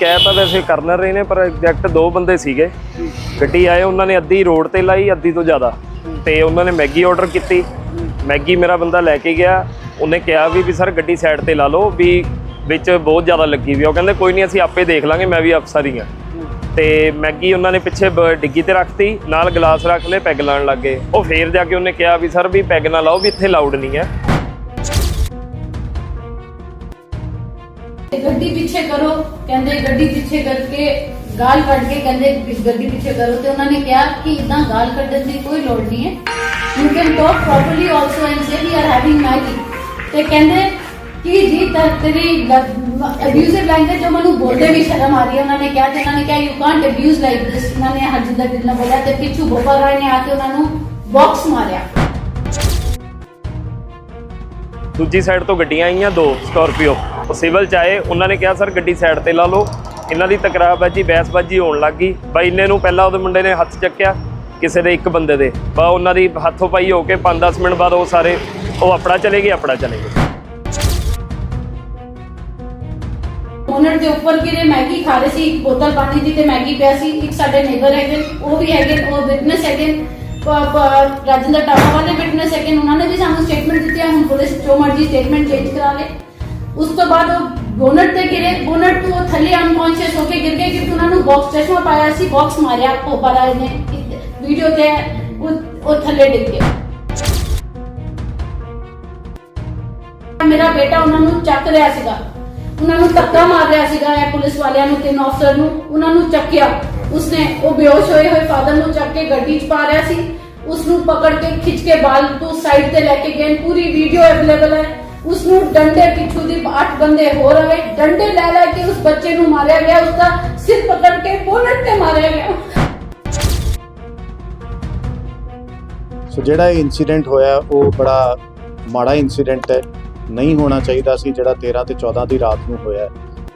ਕਹਿ ਤਾਂ ਵੈਸੇ ਕਰਨਰ ਰਹੇ ਨੇ, ਪਰ ਐਗਜ਼ੈਕਟ ਦੋ ਬੰਦੇ ਸੀਗੇ। ਗੱਡੀ ਆਏ, ਉਹਨਾਂ ਨੇ ਅੱਧੀ ਰੋਡ ਤੇ ਲਾਈ, ਅੱਧੀ ਤੋਂ ਜ਼ਿਆਦਾ। ਤੇ ਉਹਨਾਂ ਨੇ ਮੈਗੀ ਆਰਡਰ ਕੀਤੀ। ਮੈਗੀ ਮੇਰਾ ਬੰਦਾ ਲੈ ਕੇ ਗਿਆ। ਉਹਨੇ ਕਿਹਾ ਵੀ ਵੀ ਸਰ ਗੱਡੀ ਸਾਈਡ ਤੇ ਲਾ ਲਓ, ਵੀ ਵਿੱਚ ਬਹੁਤ ਜ਼ਿਆਦਾ ਲੱਗੀ ਵੀ ਉਹ ਕਹਿੰਦੇ, ਕੋਈ ਨਹੀਂ, ਅਸੀਂ ਆਪੇ ਦੇਖ ਲਾਂਗੇ, ਮੈਂ ਵੀ ਅਫਸਰ ਹੀ ਆ ਤੇ ਮੈਗੀ ਉਹਨਾਂ ਨੇ ਪਿੱਛੇ ਬ- ਡਿੱਗੀ ਤੇ ਰੱਖਤੀ, ਨਾਲ ਗਲਾਸ ਰੱਖ ਲਏ, ਪੈਗ ਲਾਉਣ ਲੱਗੇ ਉਹ ਫੇਰ ਜਾ ਕੇ ਉਹਨੇ ਕਿਹਾ ਵੀ, ਸਰ ਵੀ ਪੈਗ ਨਾ ਲਾਓ, ਵੀ ਇੱਥੇ ਲਾਊਡ ਨਹੀਂ ਹੈ। ਗੱਡੀ ਪਿੱਛੇ ਕਰੋ, ਕਹਿੰਦੇ ਗੱਡੀ ਪਿੱਛੇ ਕਰਕੇ ਗਾਲ ਕੱਢ ਕੇ ਕਹਿੰਦੇ ਵੀ ਗੱਡੀ ਪਿੱਛੇ ਕਰੋ ਤੇ ਉਹਨਾਂ ਨੇ ਕਿਹਾ ਕਿ ਇਦਾਂ ਗਾਲ ਕੱਢਣ ਦੀ ਕੋਈ ਲੋੜ ਨਹੀਂ ਹੈ। You can talk properly also and say we are having Maggi ਤੇ ਕਹਿੰਦੇ ਕਿ ਜੀ, ਤਾਂ ਤੇਰੀ ਅਬਿਊਜ਼ਿਵ ਲੈਂਗੁਏਜ ਜੋ ਮੈਨੂੰ ਬੋਲਦੇ ਵੀ ਸ਼ਰਮ ਆ ਰਹੀ ਹੈ, ਉਹਨਾਂ ਨੇ ਕਿਹਾ ਤੇ ਉਹਨਾਂ ਨੇ ਕਿਹਾ you can't abuse like this ਉਹਨਾਂ ਨੇ ਹਰਜਿੰਦਰ ਦਿਲ ਨਾਲ ਬੋਲਿਆ ਤੇ ਪਿੱਛੂ ਗੋਪਾਲ ਰਾਏ ਨੇ ਆ ਕੇ ਉਹਨਾਂ ਨੂੰ ਬਾਕਸ ਮਾਰਿਆ। ਦੂਜੀ ਸਾਈਡ ਤੋਂ ਗੱਡੀਆਂ ਆਈਆਂ, ਦੋ ਸਕਾਰਪੀਓ ਉਹ ਸਿਵਲ ਚ ਆਏ, ਉਹਨਾਂ ਨੇ ਕਿਹਾ, ਸਰ, ਗੱਡੀ ਸਾਈਡ ਤੇ ਲਾ ਲਓ। ਇਹਨਾਂ ਦੀ ਤਕਰਾਰਬਾਜੀ, ਬਹਿਸਬਾਜੀ ਹੋਣ ਲੱਗ ਗਈ। ਬਾਈ ਇੰਨੇ ਨੂੰ ਪਹਿਲਾਂ ਉਹਦੇ ਮੁੰਡੇ ਨੇ ਹੱਥ ਚੱਕਿਆ, ਕਿਸੇ ਦੇ ਇੱਕ ਬੰਦੇ ਦੇ। ਬਾ ਉਹਨਾਂ ਦੀ ਹੱਥੋਂ ਪਾਈ ਹੋ ਕੇ 5-10 ਮਿੰਟ ਬਾਅਦ ਉਹ ਸਾਰੇ, ਉਹ ਆਪਣਾ ਚਲੇ ਗਏ, ਆਪਣਾ ਚਲੇ ਗਏ। ਓਨਰ ਦੇ ਉੱਪਰ ਕਿਰੇ ਮੈਗੀ ਖਾ ਰਹੇ ਸੀ, ਇੱਕ ਬੋਤਲ ਪਾਣੀ ਦੀ ਤੇ ਮੈਗੀ ਪਿਆ ਸੀ, ਇੱਕ ਸਾਡੇ ਨੇਬਰ ਹੈਗੇ, ਉਹ ਵੀ ਹੈਗੇ, ਉਹ ਵਿਟਨੈਸ ਹੈਗੇ। ਪ- ਪ- ਰਾਜਿੰਦਰ ਟਾਪਾ ਵਾਲੇ ਵਿਟਨੈਸ ਹੈਗੇ ਉਹਨਾਂ ਨੇ ਵੀ ਸਾਨੂੰ ਸਟੇਟਮੈਂਟ ਦਿੱਤੀ ਹੈ ਹੁਣ ਪੁਲਿਸ ਜੋ ਮਰਜ਼ੀ ਸਟੇਟਮੈਂਟ ਚੇਂਜ ਕਰਾ ਲੇ। ਉਸ ਤੋਂ ਬਾਅਦ ਉਹ ਬੋਨਟ ਤੇ ਗਿਰੇ ਬੋਨਟ ਤੋਂ ਉਹ ਥੱਲੇ ਅਨਕੌਂਸ਼ੀਅਸ ਹੋ ਕੇ ਗਿਰ ਗਏ ਕਿਉਂਕਿ ਉਹਨਾਂ ਨੂੰ ਬਾਕਸ ਚਸ਼ਮਾ ਪਾਇਆ ਸੀ ਬਾਕਸ ਮਾਰਿਆ ਪੋਪਾਰਾ ਨੇ ਵੀਡੀਓ ਤੇ ਹੈ, ਉਹ ਉਹ ਥੱਲੇ ਡਿੱਗ ਗਏ ਮੇਰਾ ਬੇਟਾ ਉਹਨਾਂ ਨੂੰ ਚੱਕ ਰਿਹਾ ਸੀਗਾ ਉਹਨਾਂ ਨੂੰ ਧੱਕਾ ਮਾਰ ਰਿਹਾ ਸੀਗਾ ਇਹ ਪੁਲਿਸ ਵਾਲਿਆਂ ਨੂੰ ਤਿੰਨ ਅਫਸਰ ਨੂੰ ਉਹਨਾਂ ਨੂੰ ਚੱਕਿਆ ਉਸਨੇ ਉਹ ਬੇਹੋਸ਼ ਹੋਏ ਹੋਏ ਫਾਦਰ ਨੂੰ ਚੱਕ ਕੇ ਗੱਡੀ 'ਚ ਪਾ ਰਿਹਾ ਸੀ ਉਸ ਨੂੰ ਪਕੜ ਕੇ ਖਿੱਚ ਕੇ ਬਾਲ ਤੋਂ ਸਾਈਡ ਤੇ ਲੈ ਕੇ ਗਏ ਪੂਰੀ ਵੀਡੀਓ ਅਵੇਲੇਬਲ ਹੈ ਉਸ ਨੂੰ ਡੰਡੇ ਪਿੱਛੂ ਦੀ ਅੱਠ ਬੰਦੇ ਹੋ ਰਹੇ, ਡੰਡੇ ਲੈ ਲੈ ਕੇ ਉਸ ਬੱਚੇ ਨੂੰ ਮਾਰਿਆ ਗਿਆ ਉਸ ਦਾ ਸਿਰ ਪਕੜ ਕੇ ਬੋਨਟ ਤੇ ਮਾਰਿਆ ਗਿਆ। ਸੋ ਜਿਹੜਾ ਇਹ ਇਨਸੀਡੈਂਟ ਹੋਇਆ, ਉਹ ਬੜਾ ਮਾੜਾ ਇਨਸੀਡੈਂਟ ਹੈ। ਨਹੀਂ ਹੋਣਾ ਚਾਹੀਦਾ ਸੀ, ਜਿਹੜਾ 13 ਤੇ 14 ਦੀ ਰਾਤ ਨੂੰ ਹੋਇਆ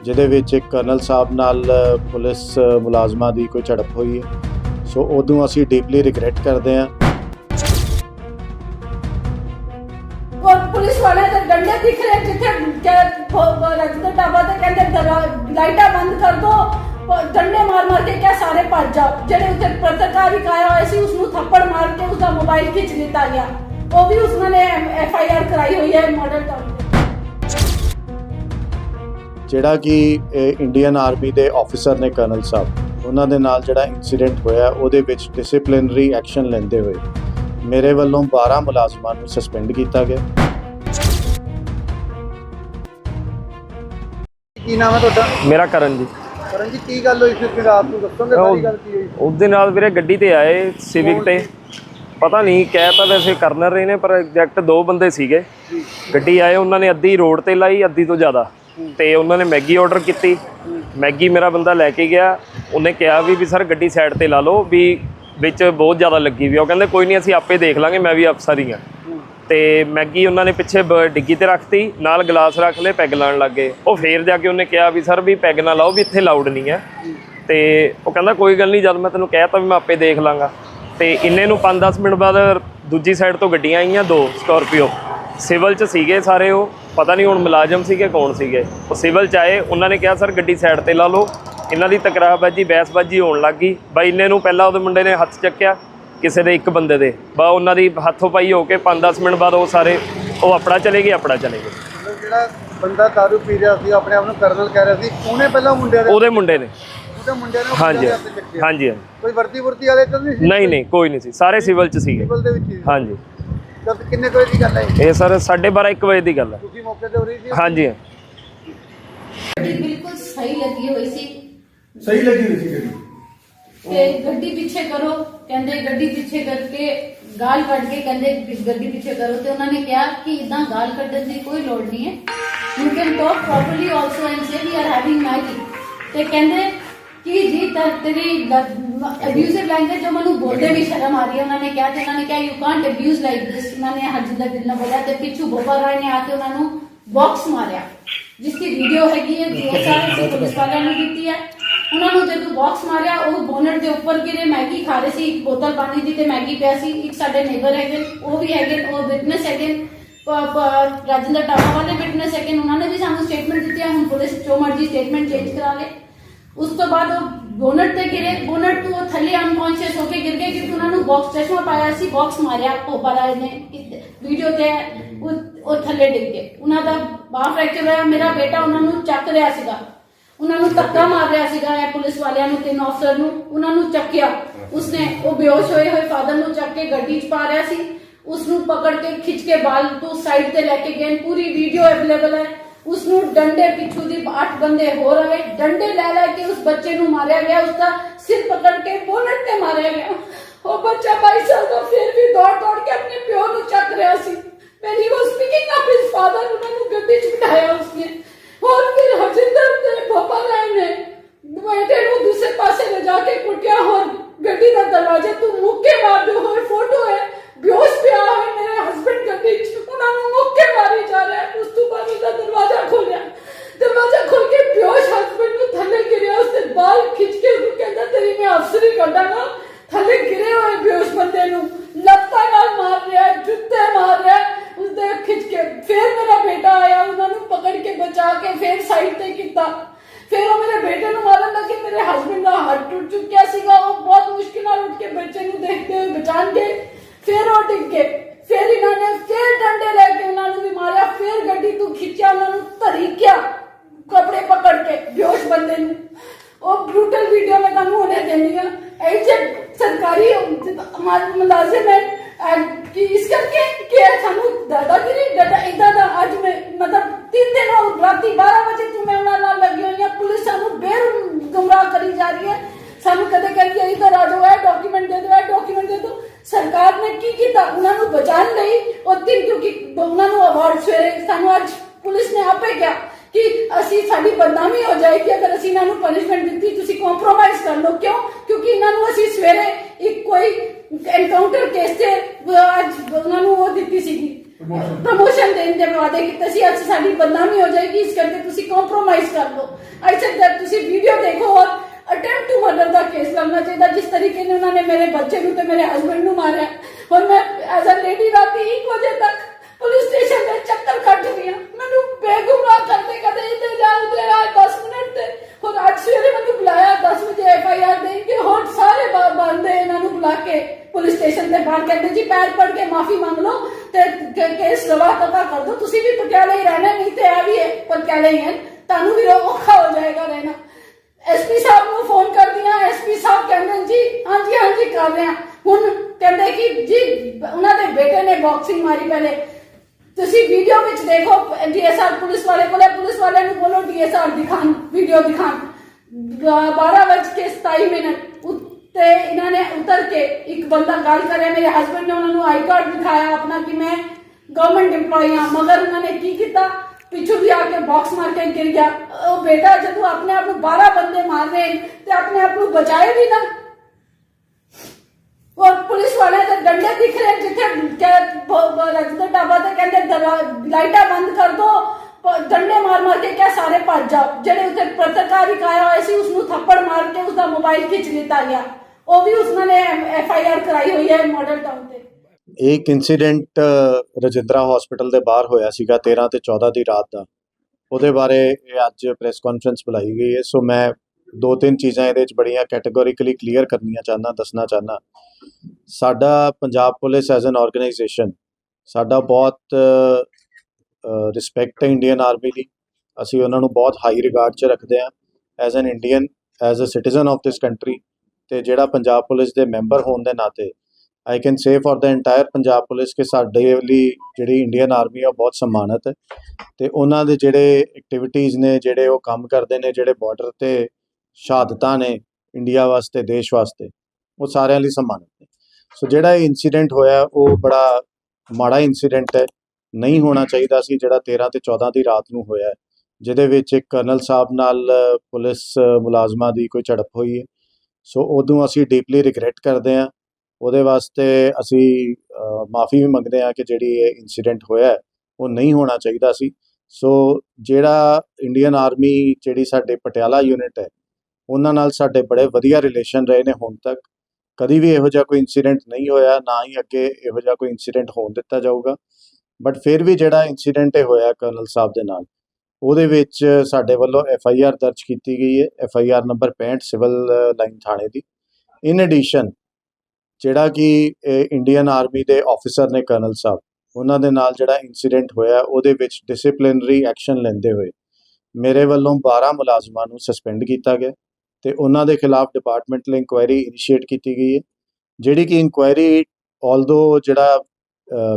ਜਿਹਦੇ ਵਿੱਚ ਇੱਕ ਕਰਨਲ ਸਾਹਿਬ ਨਾਲ ਪੁਲਿਸ ਮੁਲਾਜ਼ਮਾਂ ਦੀ ਕੋਈ ਝੜਪ ਹੋਈ ਹੈ। ਸੋ ਉਦੋਂ ਅਸੀਂ ਡੀਪਲੀ ਰਿਗਰੈਟ ਕਰਦੇ ਹਾਂ। ਔਰ ਪੁਲਿਸ ਡੰਡੇ ਦਿਖ ਰਹੇ ਜਿੱਥੇ ਰਜਤ ਢਾਬਾ ਤੇ ਕਹਿੰਦੇ ਲਾਈਟਾਂ ਬੰਦ ਕਰ ਦੋ। ਡੰਡੇ ਮਾਰ ਮਾਰ ਕੇ ਕਿਹਾ ਸਾਰੇ ਭੱਜ ਜਾਓ। ਜਿਹੜੇ ਉੱਥੇ ਪੱਤਰਕਾਰ ਵੀ ਆਇਆ ਹੋਇਆ ਸੀ ਉਸ ਨੂੰ ਥੱਪੜ ਮਾਰ ਕੇ ਉਸ ਦਾ ਮੋਬਾਈਲ ਖਿੱਚ ਲਿੱਤਾ ਗਿਆ। ਉਹ ਵੀ ਉਸਨੇ ਨੇ ਐਫ ਆਈ ਆਰ ਕਰਾਈ ਹੋਈ ਹੈ ਮਾਡਲ ਟਾਊਨ ਜਿਹੜਾ ਕਿ ਇੰਡੀਅਨ ਆਰਮੀ ਦੇ ਆਫੀਸਰ ਨੇ ਕਰਨਲ ਸਾਹਿਬ, ਉਹਨਾਂ ਦੇ ਨਾਲ ਜਿਹੜਾ ਇਨਸੀਡੈਂਟ ਹੋਇਆ, ਉਹਦੇ ਵਿੱਚ ਡਿਸਪਲਿਨਰੀ ਐਕਸ਼ਨ ਲੈਂਦੇ ਹੋਏ ਮੇਰੇ ਵੱਲੋਂ 12 ਮੁਲਾਜ਼ਮਾਂ ਨੂੰ ਸਸਪੈਂਡ ਕੀਤਾ ਗਿਆ। ਕੀ ਨਾਮ ਹੈ ਤੁਹਾਡਾ? ਮੇਰਾ ਕਰਨ ਜੀ। ਕਰਨ ਜੀ ਕੀ ਗੱਲ ਹੋਈ ਸੀ ਕਿ ਰਾਤ ਨੂੰ ਦੱਸੋਗੇ ਸਾਰੀ ਗੱਲ ਕੀ ਹੋਈ? ਉਹਦੇ ਨਾਲ ਵੀਰੇ ਗੱਡੀ ਤੇ ਆਏ ਸਿਵਿਕ ਤੇ। ਪਤਾ ਨਹੀਂ ਕਹਿ ਤਾਂ ਵੈਸੇ ਕਰਨਰ ਰਹੇ ਨੇ ਪਰ ਐਗਜ਼ੈਕਟ ਦੋ ਬੰਦੇ ਸੀਗੇ। ਗੱਡੀ ਆਏ ਉਹਨਾਂ ਨੇ ਅੱਧੀ ਰੋਡ ਤੇ ਲਾਈ ਅੱਧੀ ਤੋਂ ਜ਼ਿਆਦਾ। ਤੇ ਉਹਨਾਂ ਨੇ ਮੈਗੀ ਆਰਡਰ ਕੀਤੀ। ਮੈਗੀ ਮੇਰਾ ਬੰਦਾ ਲੈ ਕੇ ਗਿਆ। ਉਹਨੇ ਕਿਹਾ ਵੀ ਵੀ ਸਰ ਗੱਡੀ ਸਾਈਡ ਤੇ ਲਾ ਲਓ ਵੀ ਵਿੱਚ ਬਹੁਤ ਜ਼ਿਆਦਾ ਲੱਗੀ ਵੀ। ਉਹ ਕਹਿੰਦੇ ਕੋਈ ਨਹੀਂ ਅਸੀਂ ਆਪੇ ਦੇਖ ਲਾਂਗੇ ਮੈਂ ਵੀ ਅਫਸਰ ਹੀ ਆ। ਤੇ ਮੈਗੀ ਉਹਨਾਂ ਨੇ ਪਿੱਛੇ ਬ- ਡਿੱਗੀ ਤੇ ਰੱਖਤੀ, ਨਾਲ ਗਲਾਸ ਰੱਖ ਲਏ, ਪੈਗ ਲਾਉਣ ਲੱਗੇ ਉਹ ਫੇਰ ਜਾ ਕੇ ਉਹਨੇ ਕਿਹਾ ਵੀ, ਸਰ ਵੀ ਪੈਗ ਨਾ ਲਾਓ ਵੀ ਇੱਥੇ ਲਾਊਡ ਨਹੀਂ ਹੈ। ਤੇ ਉਹ ਕਹਿੰਦਾ, ਕੋਈ ਗੱਲ ਨਹੀਂ, ਜਦ ਮੈਂ ਤੈਨੂੰ ਕਹਿ ਤਾ ਵੀ ਮੈਂ ਆਪੇ ਦੇਖ ਲਾਂਗਾ। ਤੇ ਇੰਨੇ ਨੂੰ 5-10 ਮਿੰਟ ਬਾਅਦ ਦੂਜੀ ਸਾਈਡ ਤੋਂ ਗੱਡੀਆਂ ਆਈਆਂ, ਦੋ ਸਕਾਰਪੀਓ ਸਿਵਲ 'ਚ ਸੀਗੇ ਸਾਰੇ ਉਹ, ਪਤਾ ਨਹੀਂ ਹੁਣ ਮੁਲਾਜ਼ਮ ਸੀਗੇ, ਕੌਣ ਸੀਗੇ। ਉਹ ਸਿਵਲ 'ਚ ਆਏ, ਉਹਨਾਂ ਨੇ ਕਿਹਾ, ਸਰ, ਗੱਡੀ ਸਾਈਡ ਤੇ ਲਾ ਲਓ। ਇਹਨਾਂ ਦੀ ਤਕਰਾਰਬਾਜੀ, ਬਹਿਸਬਾਜੀ ਹੋਣ ਲੱਗ ਗਈ। ਬਾਈ, ਇੰਨੇ ਨੂੰ ਪਹਿਲਾਂ ਉਹਦੇ ਮੁੰਡੇ ਨੇ ਹੱਥ ਚੱਕਿਆ। ਕਿਸੇ ਦੇ ਇੱਕ ਬੰਦੇ ਦੇ। ਬਾ ਉਹਨਾਂ ਦੀ ਹੱਥੋਂ ਪਾਈ ਹੋ ਕੇ 5-10 ਮਿੰਟ ਬਾਅਦ ਉਹ ਸਾਰੇ ਉਹ ਆਪਣਾ ਚਲੇ ਗਏ ਆਪਣਾ ਚਲੇ ਗਏ। ਜਿਹੜਾ ਬੰਦਾ ਦਾਰੂ ਪੀ ਰਿਹਾ ਸੀ ਆਪਣੇ ਆਪ ਨੂੰ ਕਰਨਲ ਕਹਿ ਰਿਹਾ ਸੀ ਉਹਨੇ ਪਹਿਲਾਂ ਮੁੰਡਿਆਂ ਦੇ ਉਹਦੇ ਮੁੰਡੇ ਨੇ। ਉਹਦੇ ਮੁੰਡਿਆਂ ਨੇ ਹਾਂਜੀ। ਹਾਂਜੀ ਹਾਂਜੀ। ਕੋਈ ਵਰਦੀ ਵਰਦੀ ਵਾਲੇ ਤਾਂ ਨਹੀਂ ਸੀ? ਨਹੀਂ ਨਹੀਂ ਕੋਈ ਨਹੀਂ ਸੀ। ਸਾਰੇ ਸਿਵਲ 'ਚ ਸੀਗੇ। ਸਿਵਲ ਦੇ ਵਿੱਚ ਹਾਂਜੀ। ਤਾਂ ਕਿੰਨੇ ਕੋਈ ਦੀ ਗੱਲ ਹੈ ਇਹ? ਇਹ ਸਰ 12:30 1 ਵਜੇ ਦੀ ਗੱਲ ਹੈ। ਤੁਸੀਂ ਮੌਕੇ ਤੇ ਹੋ ਰਹੀ ਸੀ? ਹਾਂਜੀ। ਗੱਡੀ ਬਿਲਕੁਲ ਸਹੀ ਲੱਗੀ ਹੋਈ ਸੀ। ਸਹੀ ਲੱਗੀ ਹੋਈ ਸੀ। ਗੱਡੀ ਤੇ ਗੱਡੀ ਪਿੱਛੇ ਕਰੋ, ਕਹਿੰਦੇ ਗੱਡੀ ਪਿੱਛੇ ਕਰਕੇ ਗਾਲ ਕੱਢ ਕੇ ਕਹਿੰਦੇ ਗੱਡੀ ਪਿੱਛੇ ਕਰੋ ਤੇ ਉਹਨਾਂ ਨੇ ਕਿਹਾ ਕਿ ਇਦਾਂ ਗਾਲ ਕੱਢਣ ਦੀ ਕੋਈ ਲੋੜ ਨਹੀਂ ਹੈ। You can talk properly also and say we are having Maggi ਤੇ ਕਹਿੰਦੇ ਕਿ ਜੀ ਤੇਰੀ ਅਬਿਊਜ਼ਿਵ ਲੈਂਗੁਏਜ ਜੋ ਮੈਨੂੰ ਬੋਲਦੇ ਵੀ ਸ਼ਰਮ ਆ ਰਹੀ ਹੈ, ਉਹਨਾਂ ਨੇ ਕਿਹਾ ਤੇ ਉਹਨਾਂ ਨੇ ਕਿਹਾ you can't abuse like this ਉਹਨਾਂ ਨੇ ਹਰਜਿੰਦਰ ਦਿਲ ਨਾਲ ਬੋਲਿਆ ਤੇ ਪਿੱਛੂ ਗੋਪਾਲ ਰਾਏ ਨੇ ਆ ਕੇ ਉਹਨਾਂ ਨੂੰ ਬਾਕਸ ਮਾਰਿਆ, ਜਿਸ ਦੀ ਵੀਡੀਓ ਹੈਗੀ ਹੈ ਬਹੁਤ ਸਾਰੇ ਪੁਲਿਸ ਵਾਲਿਆਂ ਨੇ ਦਿੱਤੀ ਹੈ। ਉਹਨਾਂ ਨੂੰ ਜਦੋਂ ਬਾਕਸ ਮਾਰਿਆ ਉਹ ਬੋਨਟ ਦੇ ਉੱਪਰ ਕਿਰੇ ਮੈਗੀ ਖਾ ਰਹੇ ਸੀ ਇੱਕ ਬੋਤਲ ਪਾਣੀ ਦੀ ਤੇ ਮੈਗੀ ਪਿਆ ਸੀ ਇੱਕ ਸਾਡੇ ਨੇਬਰ ਹੈਗੇ ਉਹ ਵੀ ਹੈਗੇ ਉਹ ਵਿਟਨੈਸ ਹੈਗੇ ਰਾਜਿੰਦਰ ਟਾਪਾ ਵਾਲੇ ਵਿਟਨੈਸ ਹੈਗੇ ਉਹਨਾਂ ਨੇ ਵੀ ਸਾਨੂੰ ਸਟੇਟਮੈਂਟ ਦਿੱਤੀ ਹੁਣ ਪੁਲਿਸ ਜੋ ਮਰਜ਼ੀ ਸਟੇਟਮੈਂਟ ਚੇਂਜ ਕਰਾ ਲੇ। ਉਸ ਤੋਂ ਬਾਅਦ ਉਹ ਬੋਨਟ ਤੇ ਗਿਰੇ ਬੋਨਟ ਤੋਂ ਥੱਲੇ ਅਨਕੌਂਸ਼ੀਅਸ ਹੋ ਕੇ ਗਿਰ ਗਏ ਕਿਉਂਕਿ ਉਹਨਾਂ ਨੂੰ ਬਾਕਸ ਚਸ਼ਮਾ ਪਾਇਆ ਸੀ ਬਾਕਸ ਮਾਰਿਆ ਕੋਪਰ ਨੇ ਵੀਡੀਓ ਤੇ ਹੈ, ਉਹ ਥੱਲੇ ਡਿੱਗ ਗਏ। ਉਹਨਾਂ ਦਾ ਬਾਹ ਫ੍ਰੈਕਚਰ ਹੋਇਆ ਮੇਰਾ ਬੇਟਾ ਉਹਨਾਂ ਨੂੰ ਚੱਕ ਰਿਹਾ ਸੀਗਾ। ਉਹਨਾਂ ਨੂੰ ਧੱਕਾ ਮਾਰ ਰਿਹਾ ਸੀਗਾ ਇਹ ਪੁਲਿਸ ਵਾਲਿਆਂ ਨੂੰ, ਤਿੰਨ ਅਫਸਰ ਨੂੰ, ਉਹਨਾਂ ਨੂੰ ਚੱਕਿਆ। ਉਸਨੇ ਉਹ ਬੇਹੋਸ਼ ਹੋਏ ਹੋਏ ਫਾਦਰ ਨੂੰ ਚੱਕ ਕੇ ਗੱਡੀ 'ਚ ਪਾ ਰਿਹਾ ਸੀ। ਉਸ ਨੂੰ ਪਕੜ ਕੇ ਖਿੱਚ ਕੇ ਬਾਲ ਤੋਂ ਸਾਈਡ ਤੇ ਲੈ ਕੇ ਗਏ। ਪੂਰੀ ਵੀਡੀਓ ਅਵੇਲੇਬਲ ਹੈ। ਉਸ ਨੂੰ ਡੰਡੇ ਪਿੱਛੂ ਦੀ ਅੱਠ ਬੰਦੇ ਹੋਰ ਆਏ ਡੰਡੇ ਲੈ ਲੈ ਕੇ ਉਸ ਬੱਚੇ ਨੂੰ ਮਾਰਿਆ ਗਿਆ। ਉਸ ਦਾ ਸਿਰ ਪਕੜ ਕੇ ਬੋਨਟ ਤੇ ਮਾਰਿਆ ਗਿਆ। ਉਹ ਬੱਚਾ 22 ਸਾਲ ਦਾ ਫਿਰ ਵੀ ਦੌੜ ਦੌੜ ਕੇ ਆਪਣੇ ਪਿਓ ਨੂੰ ਚੱਕ ਰਿਹਾ ਸੀ। when he was picking up his ਉਹਨਾਂ ਨੂੰ ਗੱਡੀ 'ਚ ਬਿਠਾਇਆ ਉਸਨੇ। ਹੋਰ ਫਿਰ ਹਰਜਿੰਦਰ ਤੇ ਪਾਪਾ ਰਾਏ ਨੇ ਬੇਟੇ ਨੂੰ ਦੂਸਰੇ ਪਾਸੇ ਲੈ ਜਾ ਕੇ ਕੁੱਟਿਆ, ਹੋਰ ਗੱਡੀ ਦਾ ਦਰਵਾਜ਼ਾ ਤੋਂ ਮੁੱਕੇ ਮਾਰਦੇ ਹੋਏ ਫੋਟੋ ਹੈ ਬਿਹੋਸ਼ ਪਿਆ ਹੋਇਆ ਮੇਰੇ ਹਸਬੰਡ ਗੱਡੀ 'ਚ ਉਹਨਾਂ ਨੂੰ ਮੁੱਕੇ ਮਾਰੀ ਜਾ ਰਿਹਾ ਹੈ। ਉਸ ਤੋਂ ਬਾਅਦ ਉਹਦਾ ਦਰਵਾਜ਼ਾ ਖੋਲਿਆ ਦਰਵਾਜ਼ਾ ਖੋਲ ਕੇ ਬਿਹੋਸ਼ ਹਸਬੰਡ ਨੂੰ ਥੱਲੇ ਗਿਰਿਆ ਉਸਦੇ ਬਾਲ ਖਿੱਚ ਕੇ ਉਹਨੂੰ ਕਹਿੰਦਾ ਤੇਰੀ ਮੈਂ ਅਫਸਰੀ ਕੱਢਾਂਗਾ ਥੱਲੇ ਗਿਰੇ ਹੋਏ ਬੇਹੋਸ਼ ਬੰਦੇ ਨੂੰ ਲੱਤਾਂ ਨਾਲ ਮਾਰ ਰਿਹਾ ਹੈ, ਜੁੱਤੇ ਮਾਰ ਰਿਹਾ ਹੈ, ਉਸਦੇ ਖਿੱਚ ਕੇ ਫਿਰ ਮੇਰਾ ਬੇਟਾ ਆਇਆ ਉਹਨਾਂ ਨੂੰ ਪਕੜ ਕੇ ਬਚਾ ਕੇ ਫਿਰ ਸਾਈਡ ਤੇ ਕੀਤਾ ਫਿਰ ਉਹ ਮੇਰੇ ਬੇਟੇ ਨੂੰ ਮਾਰਨ ਲੱਗੇ ਮੇਰੇ ਹਸਬੰਡ ਦਾ ਹੱਥ ਟੁੱਟ ਚੁੱਕਿਆ ਸੀਗਾ ਉਹ ਬਹੁਤ ਮੁਸ਼ਕਿਲ ਨਾਲ ਉੱਠ ਕੇ ਬੱਚੇ ਨੂੰ ਦੇਖਦੇ ਹੋਏ ਬਚਾਣਗੇ ਫਿਰ ਉਹ ਡਿੱਗ ਗਏ ਫਿਰ ਇਹਨਾਂ ਨੇ ਫਿਰ ਡੰਡੇ ਲੈ ਕੇ ਉਹਨਾਂ ਨੂੰ ਵੀ ਮਾਰਿਆ ਫਿਰ ਗੱਡੀ ਤੋਂ ਖਿੱਚਿਆ ਉਹਨਾਂ ਨੂੰ ਧਰੀਕਿਆ ਕਪੜੇ ਪਕੜ ਕੇ ਬੇਹੋਸ਼ ਬੰਦੇ ਨੂੰ ਉਹ ਬਰੂਟਲ ਵੀਡੀਓ ਮੈਂ ਤੁਹਾਨੂੰ ਹੁਣੇ ਦੇਣੀ ਆ ਇਹ ਜੇ ਸਰਕਾਰੀ ਹਮਾਰੇ ਮੁਲਾਜ਼ਮ ਹੈ ਅਹ ਕਿ ਇਸ ਕਰਕੇ ਕਿ ਸਾਨੂੰ ਦਾਦਾਗਿਰੀ ਡਾਟਾ ਇਦਾਂ ਦਾ ਅੱਜ ਮੈਂ ਮਤਲਬ ਤਿੰਨ ਦਿਨ ਹੋ ਰਾਤੀ 12 ਵਜੇ ਤੋਂ ਮੈਂ ਉਹਨਾਂ ਨਾਲ ਲੱਗੀ ਹੋਈ ਹਾਂ ਪੁਲਿਸ ਸਾਨੂੰ ਬੇਰ ਗੁੰਮਰਾਹ ਕਰੀ ਜਾ ਰਹੀ ਹੈ ਸਾਨੂੰ ਕਦੇ ਕਹਿੰਦੀ ਹੈ ਇਧਰ ਆ ਜਾਓ ਇਹ ਡਾਕੂਮੈਂਟ ਦੇ ਦਿਓ ਇਹ ਡਾਕੂਮੈਂਟ ਦੇ ਦਿਓ ਸਰਕਾਰ ਨੇ ਕੀ ਕੀਤਾ? ਉਹਨਾਂ ਨੂੰ ਬਚਾਉਣ ਲਈ ਉਹ ਦਿਨ ਕਿਉਂਕਿ ਉਹਨਾਂ ਨੂੰ ਅਵਾਰਡ ਸਵੇਰੇ ਸਾਨੂੰ ਅੱਜ ਪੁਲਿਸ ਨੇ ਆਪੇ ਕਿਹਾ ਕਿ ਅਸੀਂ ਸਾਡੀ ਬਦਨਾਮੀ ਹੋ ਜਾਏਗੀ ਅਗਰ ਅਸੀਂ ਇਹਨਾਂ ਨੂੰ ਪਨਿਸ਼ਮੈਂਟ ਦਿੱਤੀ ਤੁਸੀਂ ਕੰਪਰੋਮਾਈਜ਼ ਕਰ ਲਓ। ਕਿਉਂ? ਕਿਉਂਕਿ ਇਹਨਾਂ ਨੂੰ ਅਸੀਂ ਸਵੇਰੇ ਇੱਕ ਕੋਈ ਐਨਕਾਊਂਟਰ ਕੇਸ ਤੇ ਅੱਜ ਉਹਨਾਂ ਨੂੰ ਉਹ ਦਿੱਤੀ ਸੀਗੀ। ਪ੍ਰਮੋਸ਼ਨ ਦੇਣ ਦੇ ਵਾਅਦੇ ਕੀਤੇ ਸੀ ਅੱਜ ਸਾਡੀ ਬਦਨਾਮੀ ਹੋ ਜਾਏਗੀ ਇਸ ਕਰਕੇ ਤੁਸੀਂ ਕੰਪਰੋਮਾਈਜ਼ ਕਰ ਲਓ। ਆਈ ਸੈਡ ਤੁਸੀਂ ਵੀਡੀਓ ਦੇਖੋ ਔਰ ਅਟੈਂਪਟ ਟੂ ਮਰਡਰ ਦਾ ਕੇਸ ਲੱਗਣਾ ਚਾਹੀਦਾ, ਜਿਸ ਤਰੀਕੇ ਨਾਲ ਉਹਨਾਂ ਨੇ ਮੇਰੇ ਬੱਚੇ ਨੂੰ ਤੇ ਮੇਰੇ ਹਸਬੰਡ ਨੂੰ ਮਾਰਿਆ। ਔਰ ਮੈਂ ਐਜ਼ ਅ ਲੇਡੀ ਰਾਤੀ 1 ਵਜੇ ਤੱਕ ਪੁਲਿਸ ਸਟੇਸ਼ਨ ਦੇ ਚੱਕਰ ਕੱਟ ਰਹੀ ਮੈਨੂੰ ਬੇਗੁਨਾਹ ਕਰਦੇ ਕਦੇ ਇੱਥੇ ਜਾ ਉਧਰ ਆ 10 ਮਿੰਟ ਤੇ। ਹੁਣ ਅੱਜ ਸਵੇਰੇ ਮੈਨੂੰ ਬੁਲਾਇਆ 10 ਵਜੇ ਐਫ ਆਈ ਆਰ ਦੇਣਗੇ। ਹੁਣ ਸਾਰੇ ਬੰਦੇ ਇਹਨਾਂ ਨੂੰ ਬੁਲਾ ਕੇ ਪੁਲਿਸ ਸਟੇਸ਼ਨ ਤੇ ਬਾਹਰ ਕਹਿੰਦੇ, ਜੀ, ਪੈਰ ਪੜ ਕੇ ਮਾਫੀ ਮੰਗ ਲਓ ਤੇ ਕੇਸ ਰਵਾ ਤਤਾ ਕਰ ਦੋ ਤੁਸੀਂ ਵੀ ਪਟਿਆਲੇ ਹੀ ਰਹਿਣਾ, ਨਹੀਂ ਤੇ ਆ ਵੀ ਹੈ ਪਟਿਆਲੇ ਹੀ ਹੈ। ਤੁਹਾਨੂੰ ਵੀ ਔਖਾ ਹੋ ਜਾਏਗਾ ਰਹਿਣਾ। ਐਸਪੀ ਸਾਹਿਬ ਨੂੰ ਫੋਨ ਕਰਦੀਆਂ, ਐਸਪੀ ਸਾਹਿਬ ਕਹਿੰਦੇ ਜੀ, ਹਾਂਜੀ ਹਾਂਜੀ, ਕਰ ਰਹੇ ਹਾਂ। ਹੁਣ ਕਹਿੰਦੇ ਕਿ, ਜੀ, ਉਹਨਾਂ ਦੇ ਬੇਟੇ ਨੇ ਬਾਕਸਿੰਗ ਮਾਰੀ ਪਹਿਲੇ। ਤੁਸੀਂ ਵੀਡੀਓ ਵਿੱਚ ਦੇਖੋ ਡੀਐਸਆਰ ਪੁਲਿਸ ਵਾਲੇ ਕੋਲੇ, ਪੁਲਿਸ ਵਾਲਿਆਂ ਨੂੰ ਬੋਲੋ ਡੀਐਸਆਰ ਦਿਖਾਣ ਵੀਡੀਓ ਦਿਖਾਣ 12 ਵਜ ਕੇ 27 ਮਿੰਟ, ਉੱਤੇ ਇਹਨਾਂ ਨੇ ਉਤਰ ਕੇ ਇੱਕ ਬੰਦਾ ਗੱਲ ਕਰਿਆ। ਮੇਰੇ ਹਸਬੰਡ ਨੇ ਉਹਨਾਂ ਨੂੰ ਆਈ ਕਾਰਡ ਦਿਖਾਇਆ ਆਪਣਾ ਕਿ ਮੈਂ ਗਵਰਨਮੈਂਟ EMPLOYE ਹਾਂ, ਮਗਰ ਉਹਨਾਂ ਨੇ ਕੀ ਕੀਤਾ? ਪਿੱਛੋਂ ਵੀ ਆ ਕੇ ਬਾਕਸ ਮਾਰ ਕੇ ਗਿਰ ਗਿਆ। ਉਹ ਬੇਟਾ ਜਦੋਂ ਆਪਣੇ ਆਪ ਨੂੰ 12 ਬੰਦੇ ਮਾਰ ਤੇ ਆਪਣੇ ਆਪ ਨੂੰ ਬਚਾਏ ਵੀ ਨਾ। ਔਰ ਪੁਲਿਸ ਵਾਲੇ ਦੇ ਡੰਡੇ ਦਿਖ ਰਹੇ ਜਿੱਥੇ ਰਜਤ ਢਾਬਾ ਤੇ ਕਹਿੰਦੇ ਲਾਈਟਾਂ ਬੰਦ ਕਰ ਦੋ। ਡੰਡੇ ਮਾਰ ਮਾਰ ਕੇ ਕਿਆ ਸਾਰੇ ਭੱਜ ਜਾਓ। ਜਿਹੜੇ ਉੱਥੇ ਪੱਤਰਕਾਰ ਇੱਕ ਆਇਆ ਹੋਇਆ ਸੀ ਉਸ ਨੂੰ ਥੱਪੜ ਮਾਰ ਕੇ ਉਸ ਦਾ ਮੋਬਾਈਲ ਖਿੱਚ ਲਿੱਤਾ ਗਿਆ। ਉਹ ਵੀ ਉਸ ਨੇ ਐਫ ਆਈ ਆਰ ਕਰਾਈ ਹੋਈ ਹੈ ਮਾਡਲ ਟਾਊਨ ਤੇ। ਇੱਕ ਇਨਸੀਡੈਂਟ ਰਜਿੰਦਰਾ ਹਸਪੀਟਲ ਦੇ ਬਾਹਰ ਹੋਇਆ ਸੀਗਾ 13 ਤੇ 14 ਦੀ ਰਾਤ ਦਾ। ਉਹਦੇ ਬਾਰੇ ਇਹ ਅੱਜ ਪ੍ਰੈਸ ਕਾਨਫਰੰਸ ਬੁਲਾਈ ਗਈ ਹੈ। ਸੋ ਮੈਂ ਦੋ ਤਿੰਨ ਚੀਜ਼ਾਂ ਇਹਦੇ ਵਿੱਚ ਬੜੀਆਂ ਕੈਟਾਗੋਰੀਕਲੀ ਕਲੀਅਰ ਕਰਨੀਆਂ ਚਾਹੁੰਦਾ, ਦੱਸਣਾ ਚਾਹੁੰਦਾ। ਸਾਡਾ Punjab police as an organisation ਸਾਡਾ ਬਹੁਤ ਰਿਸਪੈਕਟ ਹੈ ਇੰਡੀਅਨ ਆਰਮੀ ਦੀ। ਅਸੀਂ ਉਹਨਾਂ ਨੂੰ ਬਹੁਤ ਹਾਈ ਰਿਗਾਰਡ 'ਚ ਰੱਖਦੇ ਹਾਂ। As an Indian as a citizen of this country ਤੇ ਜਿਹੜਾ ਪੰਜਾਬ ਪੁਲਿਸ ਦੇ ਮੈਂਬਰ ਹੋਣ ਦੇ ਨਾਤੇ I can say for the entire Punjab police ਕਿ ਸਾਡੇ ਲਈ ਜਿਹੜੀ ਇੰਡੀਅਨ ਆਰਮੀ ਆ, ਉਹ ਬਹੁਤ ਸਨਮਾਨਿਤ ਹੈ। ਤੇ ਉਹਨਾਂ ਦੇ ਜਿਹੜੇ ਐਕਟੀਵਿਟੀਜ਼ ਨੇ, ਜਿਹੜੇ ਉਹ ਕੰਮ ਕਰਦੇ ਨੇ, ਜਿਹੜੇ ਬਾਰਡਰ ਤੇ ਸ਼ਹਾਦਤਾਂ ਨੇ ਇੰਡੀਆ ਵਾਸਤੇ, ਦੇਸ਼ ਵਾਸਤੇ, ਉਹ ਸਾਰਿਆਂ ਲਈ ਸਨਮਾਨਿਤ ਨੇ। ਸੋ ਜਿਹੜਾ ਇਹ ਇਨਸੀਡੈਂਟ ਹੋਇਆ, ਉਹ ਬੜਾ ਮਾੜਾ ਇਨਸੀਡੈਂਟ ਹੈ। ਨਹੀਂ ਹੋਣਾ ਚਾਹੀਦਾ ਸੀ, ਜਿਹੜਾ 13 ਤੇ 14 ਦੀ ਰਾਤ ਨੂੰ ਹੋਇਆ ਜਿਹਦੇ ਵਿੱਚ ਇੱਕ ਕਰਨਲ ਸਾਹਿਬ ਨਾਲ ਪੁਲਿਸ ਮੁਲਾਜ਼ਮਾਂ ਦੀ ਕੋਈ ਝੜਪ ਹੋਈ ਹੈ। ਸੋ ਉਦੋਂ ਅਸੀਂ ਡੀਪਲੀ ਰਿਗਰੈਟ ਕਰਦੇ ਹਾਂ। ਉਹਦੇ ਵਾਸਤੇ ਅਸੀਂ ਮਾਫੀ ਵੀ ਮੰਗਦੇ ਹਾਂ ਕਿ ਜਿਹੜੀ ਇਹ ਇਨਸੀਡੈਂਟ ਹੋਇਆ ਉਹ ਨਹੀਂ ਹੋਣਾ ਚਾਹੀਦਾ ਸੀ। ਸੋ ਜਿਹੜਾ ਇੰਡੀਅਨ ਆਰਮੀ ਜਿਹੜੀ ਸਾਡੇ ਪਟਿਆਲਾ ਯੂਨਿਟ ਹੈ, ਉਹਨਾਂ ਨਾਲ ਸਾਡੇ ਬੜੇ ਵਧੀਆ ਰਿਲੇਸ਼ਨ ਰਹੇ ਨੇ ਹੁਣ ਤੱਕ। ਕਦੀ ਵੀ ਇਹੋ ਜਿਹਾ ਕੋਈ ਇਨਸੀਡੈਂਟ ਨਹੀਂ ਹੋਇਆ, ਨਾ ਹੀ ਅੱਗੇ ਇਹੋ ਜਿਹਾ ਕੋਈ ਇਨਸੀਡੈਂਟ ਹੋਣ ਦਿੱਤਾ ਜਾਊਗਾ। ਬਟ ਫਿਰ ਵੀ ਜਿਹੜਾ ਇਨਸੀਡੈਂਟ ਇਹ ਹੋਇਆ ਕਰਨਲ ਸਾਹਿਬ ਦੇ ਨਾਲ, ਉਹਦੇ ਵਿੱਚ ਸਾਡੇ ਵੱਲੋਂ ਐਫ ਆਈ ਆਰ ਦਰਜ ਕੀਤੀ ਗਈ ਹੈ F I R number 65 civil line ਥਾਣੇ ਦੀ। ਇਨ ਐਡੀਸ਼ਨ ਜਿਹੜਾ ਕਿ ਇੰਡੀਅਨ ਆਰਮੀ ਦੇ ਆਫੀਸਰ ਨੇ ਕਰਨਲ ਸਾਹਿਬ, ਉਹਨਾਂ ਦੇ ਨਾਲ ਜਿਹੜਾ ਇਨਸੀਡੈਂਟ ਹੋਇਆ, ਉਹਦੇ ਵਿੱਚ ਡਿਸਪਲਿਨਰੀ ਐਕਸ਼ਨ ਲੈਂਦੇ ਹੋਏ ਮੇਰੇ ਵੱਲੋਂ 12 ਮੁਲਾਜ਼ਮਾਂ ਨੂੰ ਸਸਪੈਂਡ ਕੀਤਾ ਗਿਆ ਤੇ ਉਹਨਾਂ ਦੇ ਖਿਲਾਫ ਡਿਪਾਰਟਮੈਂਟਲ ਇਨਕੁਆਇਰੀ ਇਨੀਸ਼ੀਏਟ ਕੀਤੀ ਗਈ ਹੈ, ਜਿਹੜੀ ਕਿ ਇਨਕੁਆਇਰੀ ਆਲਦੋ ਜਿਹੜਾ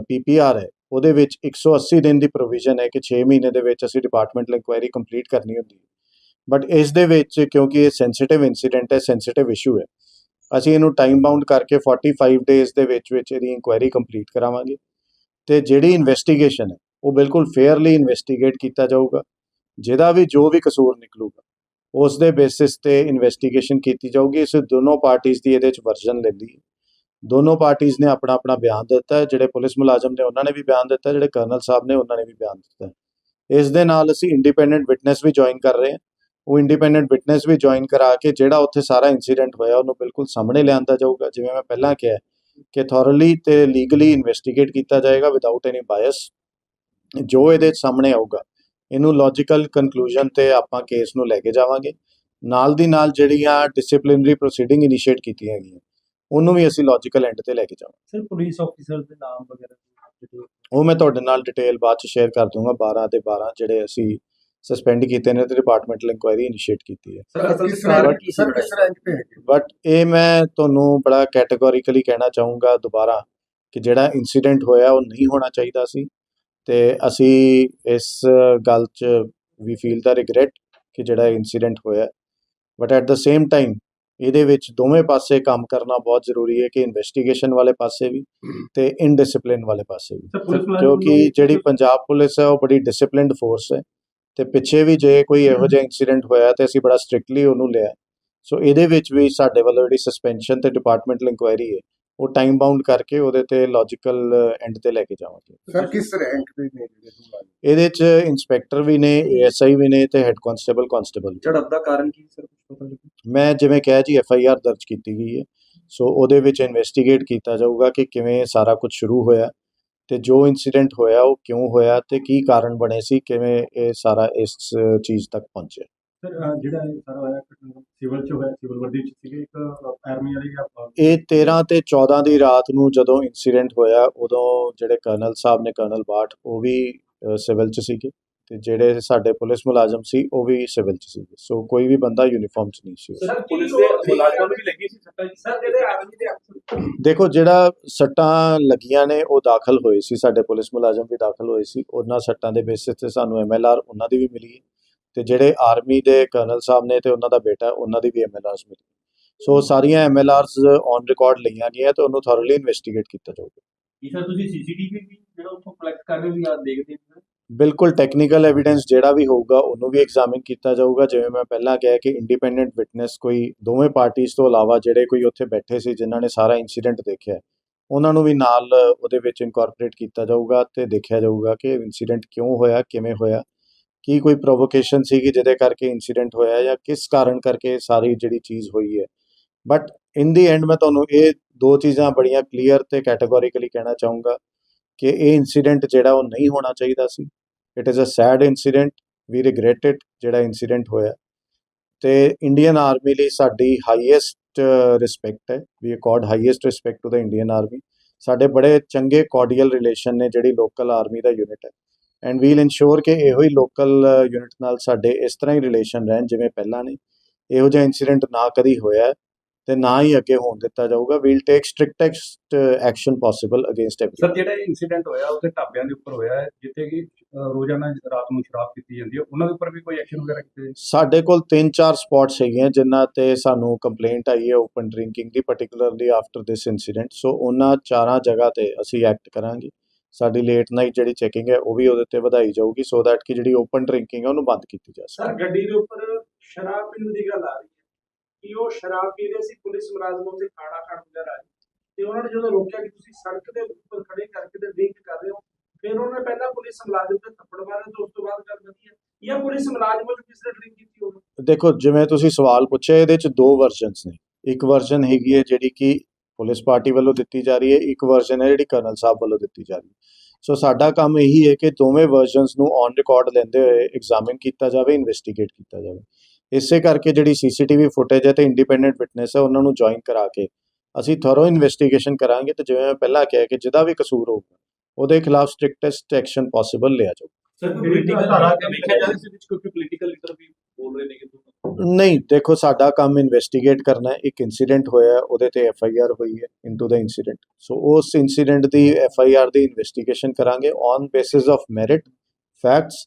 ਪੀਪੀਆਰ ਹੈ, ਉਹਦੇ ਵਿੱਚ 180 ਦਿਨ ਦੀ ਪ੍ਰੋਵੀਜ਼ਨ ਹੈ ਕਿ 6 ਮਹੀਨੇ ਦੇ ਵਿੱਚ ਅਸੀਂ ਡਿਪਾਰਟਮੈਂਟਲ ਇਨਕੁਆਇਰੀ ਕੰਪਲੀਟ ਕਰਨੀ ਹੁੰਦੀ ਹੈ। ਬਟ ਇਸ ਦੇ ਵਿੱਚ ਕਿਉਂਕਿ ਇਹ ਸੈਂਸਿਟਿਵ ਇਨਸੀਡੈਂਟ ਹੈ ਸੈਂਸਿਟਿਵ ਇਸ਼ੂ ਹੈ ਅਸੀਂ ਇਹਨੂੰ ਟਾਈਮ ਬਾਉਂਡ ਕਰਕੇ 45 ਡੇਜ਼ ਦੇ ਵਿੱਚ ਵਿੱਚ ਇਹਦੀ ਇਨਕੁਆਇਰੀ ਕੰਪਲੀਟ ਕਰਾਵਾਂਗੇ। ਤੇ ਜਿਹੜੀ ਇਨਵੈਸਟੀਗੇਸ਼ਨ ਹੈ, ਉਹ ਬਿਲਕੁਲ ਫੇਅਰਲੀ ਇਨਵੈਸਟੀਗੇਟ ਕੀਤਾ ਜਾਊਗਾ। ਜਿਹਦਾ ਵੀ ਜੋ ਵੀ ਕਸੂਰ ਨਿਕਲੂਗਾ, ਉਸ ਦੇ ਬੇਸਿਸ ਤੇ ਇਨਵੈਸਟੀਗੇਸ਼ਨ ਕੀਤੀ ਜਾਊਗੀ। ਇਸ ਦੋਨੋਂ ਪਾਰਟੀਆਂ ਦੀ ਇਹਦੇ ਵਿੱਚ ਵਰਜਨ ਲੈਂਦੀ ਹੈ ਦੋਨੋਂ ਪਾਰਟੀਆਂ ਨੇ ਆਪਣਾ ਆਪਣਾ ਬਿਆਨ ਦਿੱਤਾ ਹੈ। ਜਿਹੜੇ ਪੁਲਿਸ ਮੁਲਾਜ਼ਮ ਨੇ, ਉਹਨਾਂ ਨੇ ਵੀ ਬਿਆਨ ਦਿੱਤਾ ਜਿਹੜੇ ਕਰਨਲ ਸਾਹਿਬ ਨੇ, ਉਹਨਾਂ ਨੇ ਵੀ ਬਿਆਨ ਦਿੱਤਾ ਇਸ ਦੇ ਨਾਲ ਅਸੀਂ ਇੰਡੀਪੈਂਡੈਂਟ ਵਿਟਨੈਸ ਵੀ ਜੁਆਇਨ ਕਰ ਰਹੇ ਹਾਂ। ਉਹ ਇੰਡੀਪੈਂਡੈਂਟ ਵਿਟਨੈਸ ਵੀ ਜੁਆਇਨ ਕਰਾ ਕੇ ਜਿਹੜਾ ਉੱਥੇ ਸਾਰਾ ਇਨਸੀਡੈਂਟ ਹੋਇਆ ਉਹਨੂੰ ਬਿਲਕੁਲ ਸਾਹਮਣੇ ਲਿਆਂਦਾ ਜਾਊਗਾ। ਜਿਵੇਂ ਮੈਂ ਪਹਿਲਾਂ ਕਿਹਾ ਕਿ ਥੋਰਲੀ ਤੇ ਲੀਗਲੀ ਇਨਵੈਸਟੀਗੇਟ ਕੀਤਾ ਜਾਏਗਾ ਵਿਦਆਊਟ ਐਨੀ ਬਾਇਸ ਜੋ ਇਹਦੇ ਸਾਹਮਣੇ ਆਊਗਾ। ਇਹਨੂੰ ਲੌਜੀਕਲ ਕਨਕਲੂਜਨ ਤੇ ਆਪਾਂ ਕੇਸ ਨੂੰ ਲੈ ਕੇ ਜਾਵਾਂਗੇ। ਨਾਲ ਦੀ ਨਾਲ ਜਿਹੜੀਆਂ ਡਿਸਪਲਿਨਰੀ ਪ੍ਰੋਸੀਡਿੰਗ ਇਨੀਸ਼ੀਏਟ ਕੀਤੀਆਂ ਗਈਆਂ ਉਹਨੂੰ ਵੀ ਅਸੀਂ ਲੌਜੀਕਲ ਐਂਡ ਤੇ ਲੈ ਕੇ ਜਾਵਾਂਗੇ। ਸਰ ਪੁਲਿਸ ਆਫੀਸਰ ਦੇ ਨਾਮ ਵਗੈਰਾ ਉਹ ਮੈਂ ਤੁਹਾਡੇ ਨਾਲ ਡਿਟੇਲ ਬਾਅਦ ਚ ਸ਼ੇਅਰ ਕਰ ਦੂੰਗਾ 12 ਦੇ 12 ਜਿਹੜੇ ਅਸੀਂ ਸਸਪੈਂਡ ਕੀਤੇ ਨੇ ਤੇ ਡਿਪਾਰਟਮੈਂਟਲ ਇਨਕੁਆਇਰੀ ਇਨੀਸ਼ੀਏਟ ਕੀਤੀ ਹੈ। ਸਰ ਅਸਲ ਕਿਸ ਚ ਕਾਰਨ ਰੈਂਕ ਕੀ ਸਰ ਸੀ ਕਿਸ ਰੈਂਕ ਤੇ ਹੈਗੇ? ਬਟ ਇਹ ਮੈਂ ਤੁਹਾਨੂੰ ਬੜਾ ਕੈਟੇਗੋਰੀਕਲੀ ਕਹਿਣਾ ਚਾਹੂੰਗਾ ਦੁਬਾਰਾ ਕਿ ਜਿਹੜਾ ਇਨਸੀਡੈਂਟ ਹੋਇਆ ਉਹ ਨਹੀਂ ਹੋਣਾ ਚਾਹੀਦਾ ਸੀ ਤੇ ਅਸੀਂ ਇਸ ਗੱਲ 'ਚ ਵੀ ਫੀਲ ਦਾ ਰਿਗਰੈਟ ਕਿ ਜਿਹੜਾ ਇਨਸੀਡੈਂਟ ਹੋਇਆ। But at the same time ਇਹਦੇ ਵਿੱਚ ਦੋਵੇਂ ਪਾਸੇ ਕੰਮ ਕਰਨਾ ਬਹੁਤ ਜ਼ਰੂਰੀ ਹੈ ਕਿ ਇਨਵੈਸਟੀਗੇਸ਼ਨ ਵਾਲੇ ਪਾਸੇ ਵੀ ਤੇ ਇਨਡਿਸਪਲਿਨ ਵਾਲੇ ਪਾਸੇ ਵੀ। ਕਿਉਂਕਿ ਜਿਹੜੀ ਪੰਜਾਬ ਪੁਲਿਸ ਹੈ ਉਹ ਬੜੀ ਡਿਸਪਲਿਨਡ ਫੋਰਸ ਹੈ। ਤੇ ਪਿੱਛੇ ਵੀ ਜੇ ਕੋਈ ਇਹੋ ਜਿਹਾ ਇਨਸੀਡੈਂਟ ਹੋਇਆ ਤੇ ਅਸੀਂ ਬੜਾ ਸਟ੍ਰਿਕਟਲੀ ਉਹਨੂੰ ਲਿਆ। ਸੋ ਇਹਦੇ ਵਿੱਚ ਵੀ ਸਾਡੇ ਵੱਲੋਂ ਜਿਹੜੀ ਸਸਪੈਂਸ਼ਨ ਤੇ ਡਿਪਾਰਟਮੈਂਟਲ ਇਨਕੁਆਇਰੀ ਹੈ ਉਹ ਟਾਈਮ ਬਾਉਂਡ ਕਰਕੇ ਉਹਦੇ ਤੇ ਲੌਜੀਕਲ ਐਂਡ ਤੇ ਲੈ ਕੇ ਜਾਵਾਂਗੇ। ਸਰ ਕਿਸ ਰੈਂਕ ਦੇ ਨੇ? ਇਹਦੇ 'ਚ ਇਨਸਪੈਕਟਰ ਵੀ ਨੇ ਏਐਸਆਈ ਵੀ ਨੇ ਤੇ ਹੈੱਡ ਕਾਂਸਟੇਬਲ ਕਾਂਸਟੇਬਲ ਝੜਪ ਦਾ ਕਾਰਨ ਕੀ ਸਰ ਕੁਝ ਪਤਾ ਲੱਗਿਆ ਮੈਂ ਜਿਵੇਂ ਕਿਹਾ ਜੀ ਐਫ ਆਈ ਆਰ ਦਰਜ ਕੀਤੀ ਗਈ ਹੈ। ਸੋ ਉਹਦੇ ਵਿੱਚ ਇਨਵੈਸਟੀਗੇਟ ਕੀਤਾ ਜਾਊਗਾ ਕਿ ਕਿਵੇਂ ਸਾਰਾ ਕੁਝ ਸ਼ੁਰੂ ਹੋਇਆ। ਤੇ ਜੋ ਇਨਸੀਡੈਂਟ ਹੋਇਆ ਉਹ ਕਿਉਂ ਹੋਇਆ ਤੇ ਕੀ ਕਾਰਨ ਬਣੇ ਸੀ? ਕਿਵੇਂ ਇਹ ਸਾਰਾ ਇਸ ਚੀਜ਼ ਤੱਕ ਪਹੁੰਚਿਆ? ਸਰ ਜਿਹੜਾ ਇਹ ਸਾਰਾ ਹੋਇਆ ਸਿਵਲ ਚ ਹੋਇਆ ਸਿਵਲ ਵਰਦੀ ਚ ਸੀਗੇ ਇੱਕ ਆਰਮੀ ਵਾਲੇ ਇਹ 13 ਤੇ 14 ਦੀ ਰਾਤ ਨੂੰ ਜਦੋਂ ਇਨਸੀਡੈਂਟ ਹੋਇਆ ਉਦੋਂ ਜਿਹੜੇ ਕਰਨਲ ਸਾਹਿਬ ਨੇ ਕਰਨਲ ਬਾਠ ਉਹ ਵੀ ਸਿਵਲ ਚ ਸੀਗੇ। ਤੇ ਜਿਹੜੇ ਸਾਡੇ ਪੁਲਿਸ ਮੁਲਾਜ਼ਮ ਸੀ ਉਹ ਵੀ ਸਿਵਲ ਚ ਸੀਗੇ। ਸੋ ਕੋਈ ਵੀ ਬੰਦਾ ਯੂਨੀਫਾਰਮ ਚ ਨਹੀਂ ਸੀ। ਸਰ ਪੁਲਿਸ ਦੇ ਮੁਲਾਜ਼ਮਾਂ ਨੂੰ ਵੀ ਲੱਗੀ ਸੀ ਸੱਟਾਂ ਜੀ? ਸਰ ਜਿਹੜੇ ਆਰਮੀ ਦੇ ਅਫਸਰ ਦੇਖੋ ਜਿਹੜਾ ਸੱਟਾਂ ਲੱਗੀਆਂ ਨੇ ਉਹ ਦਾਖਲ ਹੋਏ ਸੀ। ਸਾਡੇ ਪੁਲਿਸ ਮੁਲਾਜ਼ਮ ਵੀ ਦਾਖਲ ਹੋਏ ਸੀ। ਉਹਨਾਂ ਸੱਟਾਂ ਦੇ ਬੇਸਿਸ ਤੇ ਸਾਨੂੰ ਐਮਐਲਆਰ ਉਹਨਾਂ ਦੀ ਵੀ ਮਿਲੀ ਤੇ ਜਿਹੜੇ ਆਰਮੀ ਦੇ ਕਰਨਲ ਸਾਹਿਬ ਨੇ ਤੇ ਉਹਨਾਂ ਦਾ ਬੇਟਾ ਉਹਨਾਂ ਦੀ ਵੀ ਐਮਐਲਆਰਸ ਮਿਲੀ ਸੋ ਸਾਰੀਆਂ ਐਮਐਲਆਰਸ ਔਨ ਰਿਕਾਰਡ ਲਈਆਂ ਗਈਆਂ ਤੇ ਉਹਨੂੰ ਥੋਰਲੀ ਇਨਵੈਸਟੀਗੇਟ ਕੀਤਾ ਜਾਊਗਾ। ਕੀ ਸਰ ਤੁਸੀਂ ਸੀਸੀਟੀਵੀ ਵੀ ਜਿਹੜਾ ਉੱਥੋਂ ਕਲੈਕਟ ਕਰ ਰਹੇ ਹੋ ਜਾਂ ਦੇਖਦੇ ਹੋ? ਬਿਲਕੁਲ ਟੈਕਨੀਕਲ ਐਵੀਡੈਂਸ ਜਿਹੜਾ ਵੀ ਹੋਊਗਾ, ਉਹਨੂੰ ਵੀ ਐਗਜ਼ਾਮਿਨ ਕੀਤਾ ਜਾਊਗਾ। ਜਿਵੇਂ ਮੈਂ ਪਹਿਲਾਂ ਕਿਹਾ ਕਿ ਇੰਡੀਪੈਂਡੈਂਟ ਵਿਟਨੈਸ ਕੋਈ ਦੋਵੇਂ ਪਾਰਟੀਆਂ ਤੋਂ ਇਲਾਵਾ ਜਿਹੜੇ ਕੋਈ ਉੱਥੇ ਬੈਠੇ ਸੀ, ਜਿਨ੍ਹਾਂ ਨੇ ਸਾਰਾ ਇਨਸੀਡੈਂਟ ਦੇਖਿਆ ਉਹਨਾਂ ਨੂੰ ਵੀ ਨਾਲ ਉਹਦੇ ਵਿੱਚ ਇਨਕੋਰਪੋਰੇਟ ਕੀਤਾ ਜਾਊਗਾ ਤੇ ਦੇਖਿਆ ਜਾਊਗਾ ਕਿ ਇਨਸੀਡੈਂਟ ਕਿਉਂ ਹੋਇਆ, ਕਿਵੇਂ ਹੋਇਆ, ਕੀ ਕੋਈ ਪ੍ਰੋਵੋਕੇਸ਼ਨ ਸੀ ਕਿ ਜਿਹਦੇ ਕਰਕੇ ਇਨਸੀਡੈਂਟ ਹੋਇਆ ਜਾਂ ਕਿਸ ਕਾਰਨ ਕਰਕੇ ਸਾਰੀ ਜਿਹੜੀ ਚੀਜ਼ ਹੋਈ ਹੈ। ਬਟ ਇਨ ਦੀ ਐਂਡ ਮੈਂ ਤੁਹਾਨੂੰ ਇਹ ਦੋ ਚੀਜ਼ਾਂ ਬੜੀਆਂ ਕਲੀਅਰ ਤੇ ਕੈਟਾਗੋਰੀਕਲੀ ਕਹਿਣਾ ਚਾਹੂੰਗਾ। ਕਿ ਇਹ ਇਨਸੀਡੈਂਟ ਜਿਹੜਾ ਉਹ ਨਹੀਂ ਹੋਣਾ ਚਾਹੀਦਾ ਸੀ। It is a sad incident we regret it ਜਿਹੜਾ ਇਨਸੀਡੈਂਟ ਹੋਇਆ। ਤੇ ਇੰਡੀਅਨ ਆਰਮੀ ਲਈ ਸਾਡੀ ਹਾਈਐਸਟ ਰਿਸਪੈਕਟ ਹੈ। We accord highest respect to the Indian army ਸਾਡੇ ਬੜੇ ਚੰਗੇ ਕੋਰਡੀਅਲ ਰਿਲੇਸ਼ਨ ਨੇ ਜਿਹੜੀ ਲੋਕਲ ਆਰਮੀ ਦਾ ਯੂਨਿਟ ਹੈ। ਐਂਡ ਵੀਲ ਇਨਸ਼ੋਰ ਕਿ ਇਹੋ ਹੀ ਲੋਕਲ ਯੂਨਿਟ ਨਾਲ ਸਾਡੇ ਇਸ ਤਰ੍ਹਾਂ ਹੀ ਰਿਲੇਸ਼ਨ ਰਹਿਣ ਜਿਵੇਂ ਪਹਿਲਾਂ ਨੇ। ਇਹੋ ਜਿਹਾ ਇਨਸੀਡੈਂਟ ਨਾ ਕਦੀ ਹੋਇਆ ਤੇ ਨਾ ਹੀ ਅੱਗੇ ਹੋਣ ਦਿੱਤਾ ਜਾਊਗਾ। We'll take strictest action possible against every sir ਜਿਹੜਾ ਇਨਸੀਡੈਂਟ ਹੋਇਆ ਉਹਦੇ ਢਾਬਿਆਂ ਦੇ ਉੱਪਰ ਹੋਇਆ ਹੈ ਜਿੱਥੇ ਕਿ ਰੋਜ਼ਾਨਾ ਰਾਤ ਨੂੰ ਸ਼ਰਾਬ ਪੀਤੀ ਜਾਂਦੀ ਹੈ ਉਹਨਾਂ ਦੇ ਉੱਪਰ ਵੀ ਕੋਈ ਐਕਸ਼ਨ ਵਗੈਰਾ ਕੀਤੇ? ਸਾਡੇ ਕੋਲ 3-4 ਸਪੌਟਸ ਹੈਗੀਆਂ ਜਿਨ੍ਹਾਂ ਤੇ ਸਾਨੂੰ ਕੰਪਲੇਂਟ ਆਈ ਹੈ open drinking the particularly after this incident so ਉਹਨਾਂ ਚਾਰਾਂ ਜਗ੍ਹਾ ਤੇ ਅਸੀਂ ਐਕਟ ਕਰਾਂਗੇ। ਸਾਡੀ ਲੇਟ ਨਾਈਟ ਜਿਹੜੀ ਚੈਕਿੰਗ ਹੈ ਉਹ ਵੀ ਉਹਦੇ ਤੇ ਵਧਾਈ ਜਾਊਗੀ ਸੋ ਦੈਟ ਕਿ ਜਿਹੜੀ ਓਪਨ ਡਰਿੰਕਿੰਗ ਹੈ ਉਹਨੂੰ ਬੰਦ ਕੀਤੀ ਜਾ ਸਕੇ। ਸਰ ਗੱਡੀ ਦੇ ਉੱਪਰ ਸ਼ਰਾਬ ਪੀਣ ਦੀ ਗੱਲ ਆ ਰਹੀ ਕਿ ਉਹ ਸ਼ਰਾਬ ਪੀ ਰਹੇ ਸੀ ਪੁਲਿਸ ਮੁਲਾਜ਼ਮਾਂ ਦੇ ਖਾਣਾ ਖਾਣ ਵਗੈਰਾ ਆਏ ਤੇ ਉਹਨਾਂ ਨੇ ਜਦੋਂ ਰੋਕਿਆ ਕਿ ਤੁਸੀਂ ਸੜਕ ਦੇ ਉੱਪਰ ਖੜੇ ਕਰਕੇ ਤੇ ਡਰਿੰਕ ਕਰ ਰਹੇ ਹੋ ਫਿਰ ਉਹਨਾਂ ਨੇ ਪਹਿਲਾਂ ਪੁਲਿਸ ਮੁਲਾਜ਼ਮ ਤੇ ਥੱਪੜ ਮਾਰੇ ਤੇ ਉਸ ਤੋਂ ਬਾਅਦ ਗੱਲ ਵਧੀ ਹੈ ਜਾਂ ਪੁਲਿਸ ਮੁਲਾਜ਼ਮ ਨੂੰ ਕਿਸੇ ਨੇ ਡਰਿੰਕ ਕੀਤੀ ਹੋਵੇ ਦੇਖੋ ਜਿਵੇਂ ਤੁਸੀਂ ਸਵਾਲ ਪੁੱਛਿਆ ਇਹਦੇ ਚ ਦੋ ਵਰਜ਼ਨਸ ਨੇ ਇੱਕ ਵਰਜ਼ਨ ਹੈਗੀ ਹੈ ਜਿਹੜੀ ਕਿ ਪੁਲਿਸ ਪਾਰਟੀ ਵੱਲੋਂ ਦਿੱਤੀ ਜਾ ਰਹੀ ਹੈ ਇੱਕ ਵਰਜ਼ਨ ਹੈ ਜਿਹੜੀ ਕਰਨਲ ਸਾਹਿਬ ਵੱਲੋਂ ਦਿੱਤੀ ਜਾ ਰਹੀ ਹੈ ਸੋ ਸਾਡਾ ਕੰਮ ਇਹੀ ਹੈ ਕਿ ਦੋਵੇਂ ਵਰਜ਼ਨਸ ਨੂੰ ਔਨ ਰਿਕਾਰਡ ਲੈਂਦੇ ਹੋਏ ਐਗਜ਼ਾਮਿਨ ਕੀਤਾ ਜਾਵੇ ਇਨਵੈਸਟੀਗੇਟ ਕੀਤਾ ਜਾਵੇ ਇਸੇ ਕਰਕੇ ਜਿਹੜੀ ਸੀਸੀਟੀਵੀ ਫੁਟੇਜ ਹੈ ਤੇ ਇੰਡੀਪੈਂਡੈਂਟ ਵਿਟਨੈਸ ਹੈ ਉਹਨਾਂ ਨੂੰ ਜੁਆਇਨ ਕਰਾ ਕੇ ਅਸੀਂ ਥੋਰੋ ਇਨਵੈਸਟੀਗੇਸ਼ਨ ਕਰਾਂਗੇ ਤੇ ਜਿਵੇਂ ਮੈਂ ਪਹਿਲਾਂ ਕਿਹਾ ਕਿ ਜਿਹਦਾ ਵੀ ਕਸੂਰ ਹੋਊਗਾ ਉਹਦੇ ਖਿਲਾਫ ਸਟ੍ਰਿਕਟੈਸਟ ਐਕਸ਼ਨ ਪੋਸੀਬਲ ਲਿਆ ਜਾਊ। ਸਰ ਪੋਲੀਟੀਕਲ ਧਾਰਾ ਕੇ ਵੇਖਿਆ ਜਾ ਰਿਹਾ ਵਿੱਚ ਕਿਉਂਕਿ ਪੋਲੀਟੀਕਲ ਲੀਡਰ ਵੀ ਬੋਲ ਰਹੇ ਨੇ ਕਿ ਨਹੀਂ ਦੇਖੋ ਸਾਡਾ ਕੰਮ ਇਨਵੈਸਟੀਗੇਟ ਕਰਨਾ ਹੈ ਇੱਕ ਇਨਸੀਡੈਂਟ ਹੋਇਆ ਹੈ, ਉਹਦੇ ਤੇ ਐਫ ਆਈ ਆਰ ਹੋਈ ਹੈ ਇਨਟੂ ਦਾ ਇਨਸੀਡੈਂਟ ਸੋ ਉਸ ਇਨਸੀਡੈਂਟ ਦੀ ਐਫ ਆਈ ਆਰ ਦੀ ਇਨਵੈਸਟੀਗੇਸ਼ਨ ਕਰਾਂਗੇ on basis of merit facts